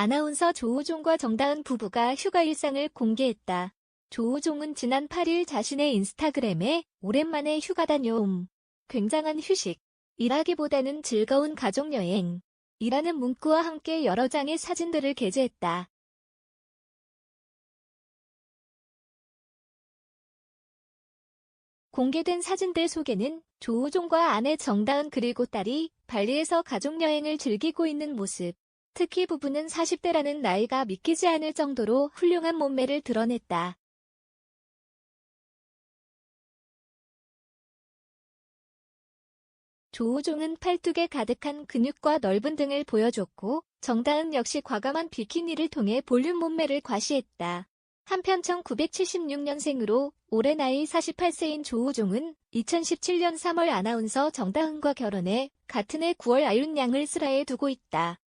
아나운서 조우종과 정다은 부부가 휴가 일상을 공개했다. 조우종은 지난 8일 자신의 인스타그램에 오랜만에 휴가 다녀옴. 굉장한 휴식. 일하기보다는 즐거운 가족여행. 이라는 문구와 함께 여러 장의 사진들을 게재했다. 공개된 사진들 속에는 조우종과 아내 정다은 그리고 딸이 발리에서 가족여행을 즐기고 있는 모습. 특히 부부는 40대라는 나이가 믿기지 않을 정도로 훌륭한 몸매를 드러냈다. 조우종은 팔뚝에 가득한 근육과 넓은 등을 보여줬고 정다은 역시 과감한 비키니를 통해 볼륨 몸매를 과시했다. 한편 1976년생으로 올해 나이 48세인 조우종은 2017년 3월 아나운서 정다은과 결혼해 같은 해 9월 아윤양을 슬하에 두고 있다.